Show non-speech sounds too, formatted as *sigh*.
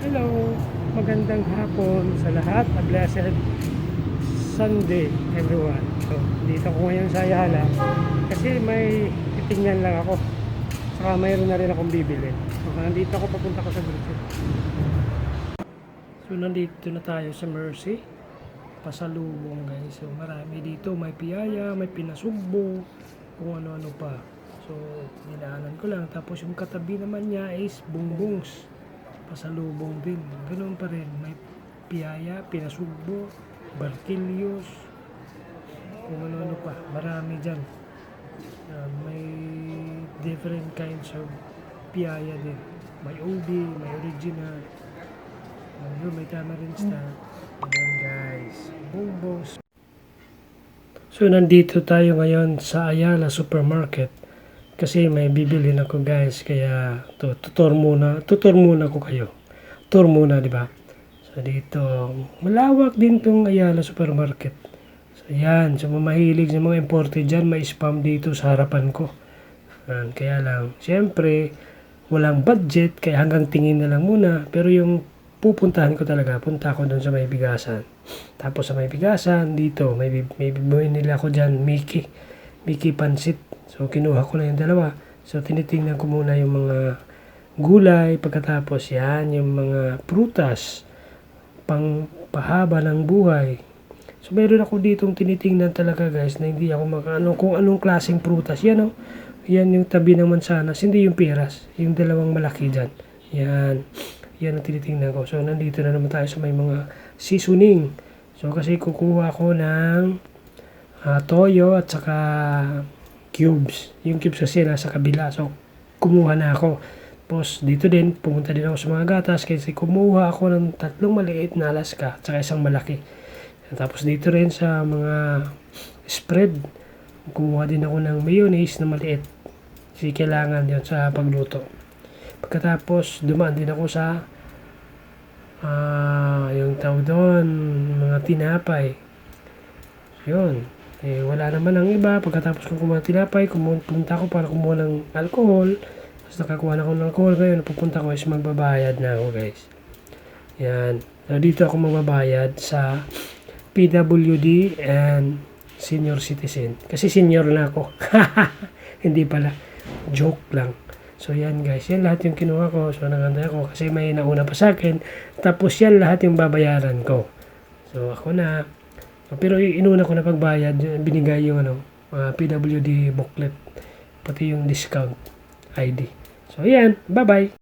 Hello, magandang hapon sa lahat. A blessed Sunday, everyone. So, dito ko ngayon sa Ayala kasi may titingnan lang ako. Saka mayroon na rin akong bibili. So, nandito ako papunta ko sa Mercy. So, nandito na tayo sa Mercy. Pasalubong guys. So, marami dito. May piyaya, may pinasugbo, kung ano-ano pa. So, dinaanan ko lang. Tapos yung katabi naman niya is bongbongs pasalubong din. Ganun pa rin. May piyaya, pinasugbo, barkilyos, kung ano-ano pa. Marami dyan. Ah, may different kinds of piyaya din. May OB, may original. Ayun, may tamarind star. Ayan guys. Bongbos. So, nandito tayo ngayon sa Ayala Supermarket kasi may bibili ako guys kaya to tutor muna tutor muna ko kayo. Tour muna di ba? So dito malawak din tong Ayala supermarket. So yan so mahilig sa mga imported dyan may spam dito sa harapan ko. Yan, kaya lang syempre walang budget kaya hanggang tingin na lang muna. Pero yung pupuntahan ko talaga punta ako doon sa may bigasan. Tapos sa may bigasan dito may, may bibili nila ako dyan Mickey. Mickey Pansit So, kinuha ko na yung dalawa. So, tinitingnan ko muna yung mga gulay. Pagkatapos, yan, yung mga prutas. Pang pahaba ng buhay. So, meron ako ditong tinitingnan talaga, guys, na hindi ako makaano kung anong klaseng prutas. Yan, oh. Yan yung tabi ng mansanas. Hindi yung piras. Yung dalawang malaki dyan. Yan. Yan ang tinitingnan ko. So, nandito na naman tayo sa may mga seasoning. So, kasi kukuha ko ng ah, toyo at saka cubes. Yung cubes kasi nasa kabila. So, kumuha na ako. Tapos, dito din, pumunta din ako sa mga gatas kasi kumuha ako ng tatlong maliit na Alaska at saka isang malaki. Tapos, dito rin sa mga spread, kumuha din ako ng mayonnaise na maliit. Kasi kailangan yun sa pagluto. Pagkatapos, dumaan din ako sa ah yung tawag doon, mga tinapay. Yun. Eh, wala naman ang iba. Pagkatapos ko kumuha ng tinapay, pumunta ko para kumuha ng alcohol. Tapos nakakuha na ako ng alcohol. Ngayon, pupunta ko is magbabayad na ako, guys. Yan. So, dito ako magbabayad sa PWD and senior citizen. Kasi senior na ako. *laughs* Hindi pala. Joke lang. So, yan guys. Yan lahat yung kinuha ko. So, naganda ako kasi may nauna pa sa akin. Tapos, yan lahat yung babayaran ko. So, ako na. Pero inuna ko na pagbayad, binigay yung ano, uh, PWD booklet, pati yung discount ID. So, yan. Bye-bye.